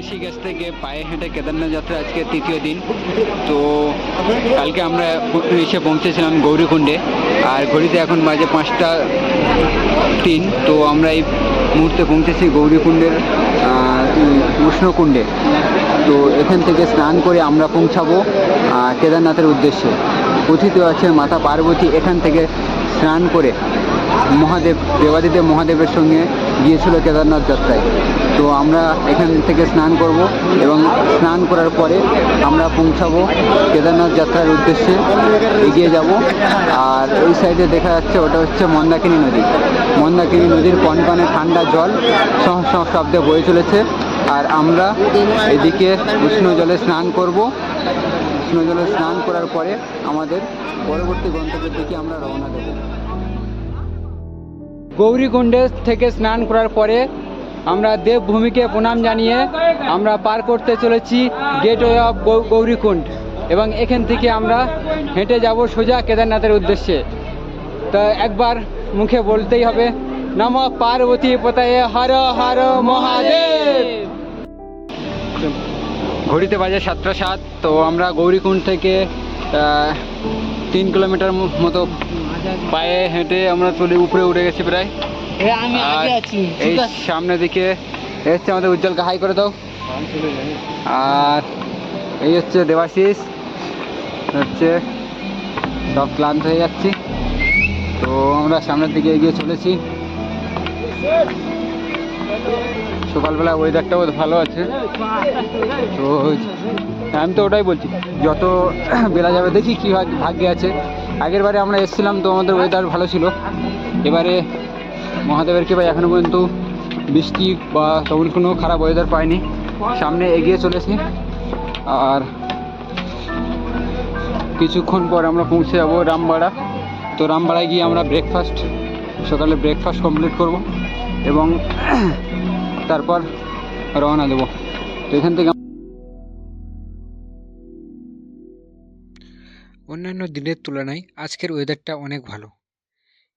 ঋষিকেশ থেকে পায়ে হেঁটে কেদারনাথ যাত্রা আজকে তৃতীয় দিন। তো কালকে আমরা এসে পৌঁছেছিলাম গৌরীকুণ্ডে। আর ঘড়িতে এখন বাজে পাঁচটা তিন। তো আমরা এই মুহূর্তে পৌঁছেছি গৌরীকুণ্ডের উষ্ণকুণ্ডে। তো এখান থেকে স্নান করে আমরা পৌঁছাবো কেদারনাথের উদ্দেশ্যে। কথিত আছে মাতা পার্বতী এখান থেকে স্নান করে মহাদেব, দেবাদিদেব মহাদেবের সঙ্গে গিয়েছিল কেদারনাথ যাত্রায়। তো আমরা এখান থেকে স্নান করব এবং স্নান করার পরে আমরা পৌঁছাবো কেদারনাথ যাত্রার উদ্দেশ্যে এগিয়ে যাব। আর ওই সাইডে দেখা যাচ্ছে, ওটা হচ্ছে মন্দাকিনী নদী। মন্দাকিনী নদীর কনকনে ঠান্ডা জল সহ সহ শব্দে বয়ে চলেছে। আর আমরা এদিকে উষ্ণ জলে স্নান করব। উষ্ণ জলে স্নান করার পরে আমাদের পরবর্তী গন্তব্যের দিকে আমরা রওনা দেব। গৌরীকুণ্ডে থেকে স্নান করার পরে আমরা দেবভূমিকে প্রণাম জানিয়ে আমরা পার করতে চলেছি গেটওয়ে অফ গৌরীকুণ্ড এবং এখান থেকে আমরা হেঁটে যাব সোজা কেদারনাথের উদ্দেশ্যে। তা একবার মুখে বলতেই হবে, নম পার্বতী পতায়ে হর হর মহাদেব! ঘড়িতে বাজে সাতটা সাত, তো আমরা গৌরীকুণ্ড থেকে তিন কিলোমিটার মতো পায়ে হেঁটে আমরা চলে উপরে উঠে গেছি প্রায়। আর এই সামনের দিকে হচ্ছে আমাদের উজ্জ্বলকে হাই করে দাও। আর এই হচ্ছে দেবাশিস হচ্ছে সব ক্লান্ত হয়ে যাচ্ছি। তো আমরা সামনের দিকে এগিয়ে চলেছি। সকালবেলা ওয়েদারটাও ভালো আছে। তো আমি তো ওটাই বলছি, যত বেলা যাবে দেখি কী ভাগ- ভাগ্যে আছে। আগের বারে আমরা এসেছিলাম তো আমাদের ওয়েদার ভালো ছিল। এবারে মহাদেবের কৃপায় এখনও পর্যন্ত বৃষ্টি বা তেমন কোনো খারাপ ওয়েদার পায়নি সামনে এগিয়ে চলেছি। আর কিছুক্ষণ পর আমরা পৌঁছে যাব রামবাড়া। তো রামবাড়ায় গিয়ে আমরা ব্রেকফাস্ট সকালে ব্রেকফাস্ট কমপ্লিট করব। এবং তারপর রওনা দেবো। তো এখান থেকে অন্যান্য দিনের তুলনায় আজকের ওয়েদারটা অনেক ভালো।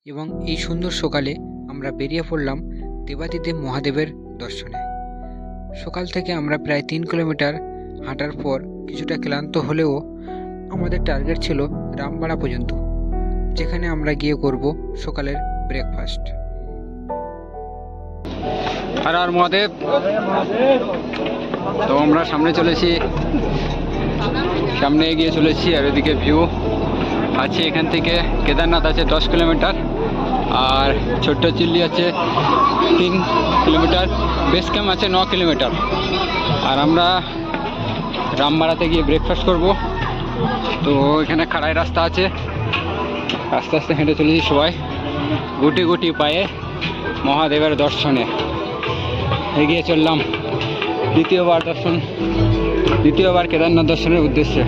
এবং এই সুন্দর সকালে আমরা বেরিয়ে পড়লাম দেবাদিদেব মহাদেবের দর্শনে। সকাল থেকে আমরা প্রায় তিন কিলোমিটার হাঁটার পর কিছুটা ক্লান্ত হলেও আমাদের টার্গেট ছিল রামবাড়া পর্যন্ত, যেখানে আমরা গিয়ে করব সকালের ব্রেকফাস্ট আর আর মহাদেব। তো আমরা সামনে চলেছি সামনে এগিয়ে চলেছি আর এদিকে ভিউ আছে এখান থেকে। কেদারনাথ আছে দশ কিলোমিটার। আর ছোট্ট চিল্লি আছে তিন কিলোমিটার। বেস ক্যাম্প আছে ন কিলোমিটার। আর আমরা রামবাড়াতে গিয়ে ব্রেকফাস্ট করব। তো এখানে খাড়াই রাস্তা আছে। আস্তে আস্তে হেঁটে চলেছি সবাই। গুটি গুটি পায়ে মহাদেবের দর্শনে। এগিয়ে চললাম। দ্বিতীয়বার দর্শন, দ্বিতীয়বার কেদারনাথ দর্শনের উদ্দেশ্যে।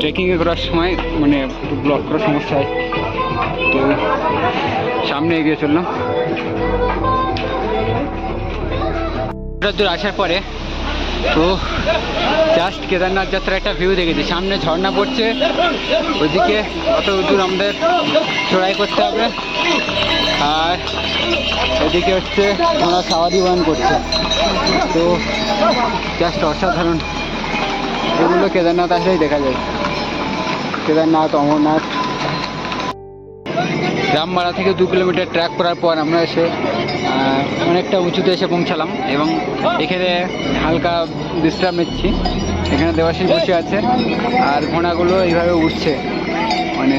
ট্রেকিংয়ে করার সময় মানে একটু ব্লক করার সমস্যা হয় তো সামনে এগিয়ে চললাম। দূর আসার পরে জাস্ট কেদারনাথ যাত্রার একটা ভিউ দেখেছি। সামনে ঝর্ণা পড়ছে, ওইদিকে অত দূর আমাদের চড়াই করতে হবে। আর এদিকে হচ্ছে ওরা সাওয়ারি ওয়ান করছে। তো জাস্ট অসাধারণ। এগুলো কেদারনাথ আসলেই দেখা যায়। কেদারনাথ, অমরনাথ। রামবাড়া থেকে দু কিলোমিটার ট্র্যাক করার পর আমরা এসে অনেকটা উঁচুতে এসে পৌঁছালাম এবং এখানে হালকা বিশ্রাম নিচ্ছি। এখানে দেবাশিস বসে আছে আর ঘোড়াগুলো এইভাবে উঠছে মানে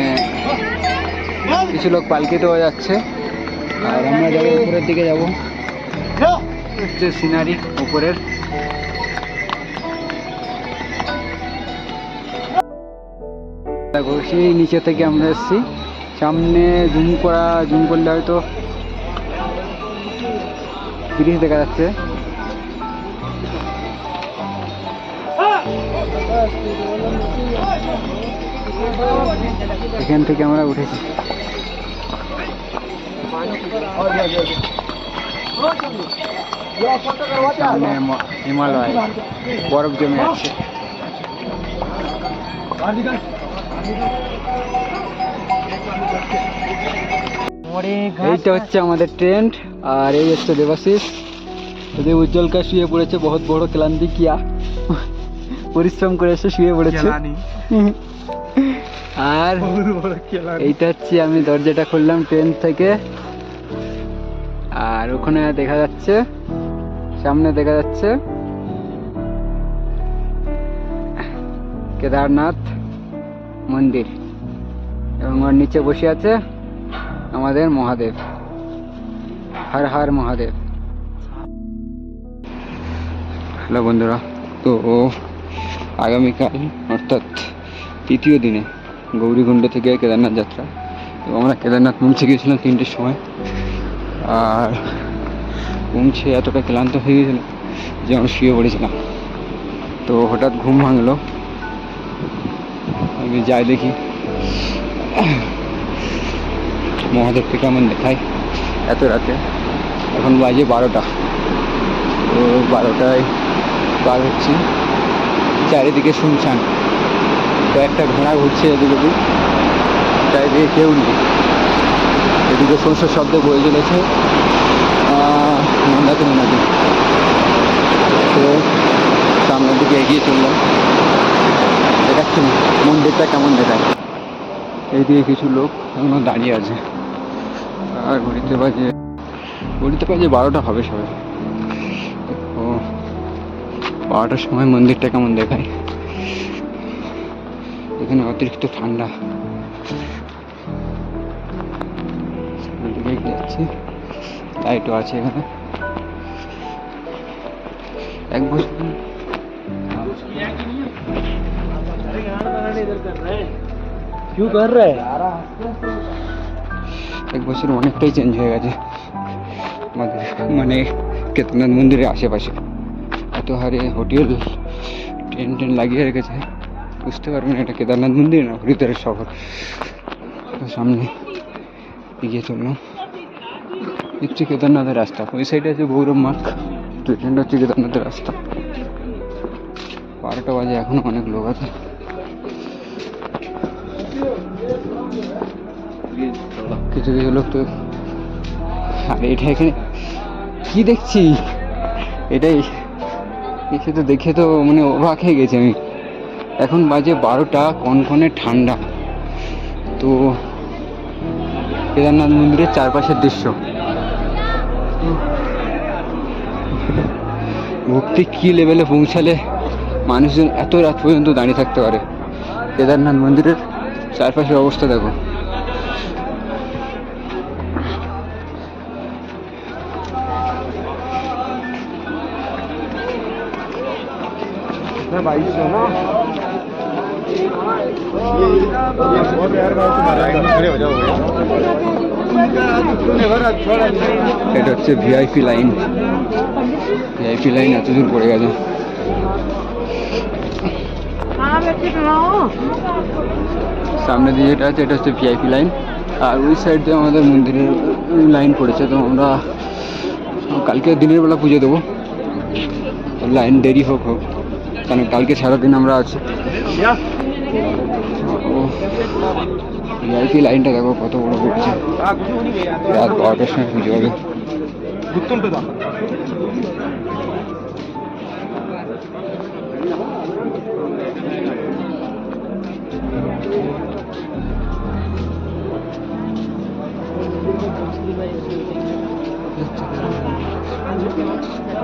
কিছু লোক পালকিতেও যাচ্ছে। আর আমরা যাব উপরের দিকে যাব। হচ্ছে সিনারি উপরের। দেখো, সেই নিচে থেকে আমরা এসেছি। সামনে জুম করা, জুম করলে হয়তো ব্রিজ দেখা যাচ্ছে। এখান থেকে আমরা উঠেছি। সামনে হিমালয়, বরফ জমে আছে। এইটা হচ্ছে আমাদের ট্রেন্ড আর এই হচ্ছে দেবাশিস। ওদের উজ্জ্বলকা শুয়ে পড়েছে বহুত বড় ক্লান্তি কিয়া। পরিশ্রম করে এসে শুয়ে পড়েছে। আর এইটা হচ্ছে আমি দরজাটা খুললাম ট্রেন থেকে। আর ওখানে দেখা যাচ্ছে সামনে দেখা যাচ্ছে কেদারনাথ মন্দির। এবং ওর নিচে বসে আছে আমাদের মহাদেব। হর হর মহাদেব। হ্যালো বন্ধুরা, তো আগামীকাল, অর্থাৎ তৃতীয় দিনে গৌরীকুণ্ড থেকে কেদারনাথ যাত্রা। তো আমরা কেদারনাথ পৌঁছে গিয়েছিলাম তিনটের সময়। আর পৌঁছে এতটা ক্লান্ত হয়ে গেছিল যে আমরা শুয়ে পড়েছিলাম। তো হঠাৎ ঘুম ভাঙলো। আমি যাই দেখি। মহাদেবকে কেমন দেখায়? এত রাতে? এখন বাজে বারোটা। তো বারোটায় পার হচ্ছি। চারিদিকে শুনছান কয়েকটা ঘোড়া ঘুরছে এদিকে ওদিক। চারিদিকে কেউ নেই। এদিকে সংসার শব্দ বয়ে চলেছে। মন্দাকিনী নদী তো সামনের দিকে এগিয়ে চললাম। দেখাচ্ছি মন্দিরটা কেমন দেখায়? এইদিকে কিছু লোক এখনও দাঁড়িয়ে আছে। আর ঘড়িতে বাজে ঘড়িতে বাজে বারোটা হবে সবাই। ও, বারোটার সময় মন্দিরটা কেমন দেখায়? এখানে অতিরিক্ত ঠান্ডা। লাইটও আছে এখানে। এক বছর क्यों कर रहे এক বছর অনেকটাই চেঞ্জ হয়ে গেছে আমাদের মানে কেদারনাথ মন্দিরের আশেপাশে এত হারে হোটেল ট্রেন ট্রেন লাগিয়ে রেখেছে বুঝতে পারবেন এটা কেদারনাথ মন্দির না হরিদ্বারের শহর তো সামনে এগিয়ে চললাম হচ্ছে কেদারনাথের রাস্তা ওই সাইডে আছে গৌরব মার্গ তো এখানটা হচ্ছে কেদারনাথের রাস্তা বারোটা বাজে এখনো অনেক লোক আছে কিছু কিছু লোক তো। আর এটা এখানে কি দেখছি? এটাই। এসে তো, দেখে তো মানে অবাক হয়ে গেছি আমি। এখন বাজে বারোটা, কনকনে ঠান্ডা। তো কেদারনাথ মন্দিরের চারপাশের দৃশ্য। ভক্তি কি লেভেলে পৌঁছালে মানুষজন এত রাত পর্যন্ত দাঁড়িয়ে থাকতে পারে? কেদারনাথ মন্দিরের চারপাশের অবস্থা দেখো। এটা হচ্ছে ভিআইপি লাইন ভিআইপি লাইন এতদূর পড়ে গেছে। সামনে দিয়ে যেটা আছে এটা হচ্ছে ভিআইপি লাইন আর ওই সাইড দিয়ে আমাদের মন্দিরের লাইন পড়েছে তো আমরা কালকে দিনের বেলা পুজো দেবো। লাইন দেরি হোক হোক কারণ কালকে সারাদিন আমরা আছি। ভিআইপি লাইনটা দেখো কত বড় পড়ছে রাত বারোটার সময় পুজো হবে। ハハハハ。